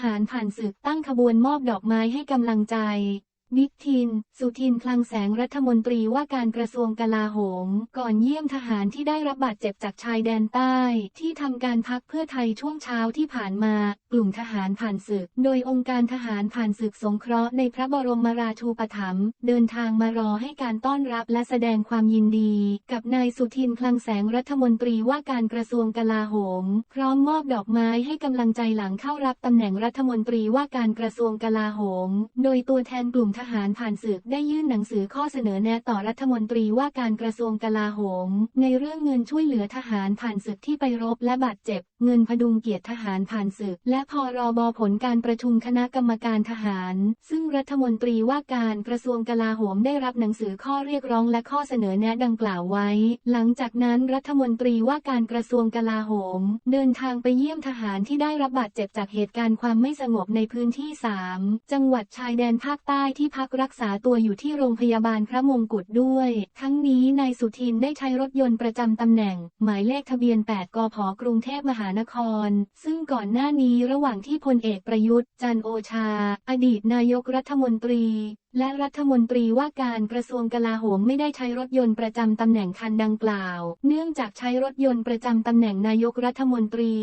หารผ่านศึกตั้งขบวนมอบดอกไม้ให้กำลังใจ บิ๊กทิน สุทินคลังแสงรัฐมนตรีว่าการกระทรวงกลาโหม ก่อนเยี่ยมทหารที่ได้รับบาดเจ็บจากชายแดนใต้ ที่ทำการพักเพื่อไทยช่วงเช้าที่ผ่านมา กลุ่มทหารผ่านศึก โดยองค์การทหารผ่านศึกสงเคราะห์ในพระบรมราชูปถัมภ์เดินทางมารอให้การต้อนรับและแสดงความยินดี กับนายสุทินคลังแสงรัฐมนตรีว่าการกระทรวงกลาโหม พร้อมมอบดอกไม้ให้กำลังใจหลังเข้ารับตำแหน่งรัฐมนตรีว่าการกระทรวงกลาโหม โดยตัวแทนกลุ่มทหารผ่านศึกได้ยื่นหนังสือข้อเสนอแนะต่อรัฐมนตรีว่าการกระทรวงกลาโหม ในเรื่องเงินช่วยเหลือทหารผ่านศึกที่ไปรบและบาดเจ็บ เงินพดุงเกียรติทหารผ่านศึก และพรอบผลการประชุมคณะกรรมการทหาร ซึ่งรัฐมนตรีว่าการกระทรวงกลาโหมได้รับหนังสือข้อเรียกร้องและข้อเสนอแนะดังกล่าวไว้ หลังจากนั้นรัฐมนตรีว่าการกระทรวงกลาโหม เดินทางไปเยี่ยมทหารที่ได้รับบาดเจ็บจากเหตุการณ์ความไม่สงบในพื้นที่ 3 จังหวัดชายแดนภาคใต้ที่พักรักษาตัวอยู่ที่โรงพยาบาลพระมงกุฎด้วย ทั้งนี้นายสุทินได้ใช้รถยนต์ประจำตำแหน่ง หมายเลขทะเบียน 8 กพกรุงเทพมหานคร ซึ่งก่อนหน้านี้ระหว่างที่พลเอกประยุทธ์ จันโอชา อดีตนายกรัฐมนตรี และรัฐมนตรีว่าการกระทรวงกลาโหมไม่ได้ใช้รถยนต์ประจำตำแหน่งคันดังกล่าว เนื่องจากใช้รถยนต์ประจำตำแหน่งนายกรัฐมนตรี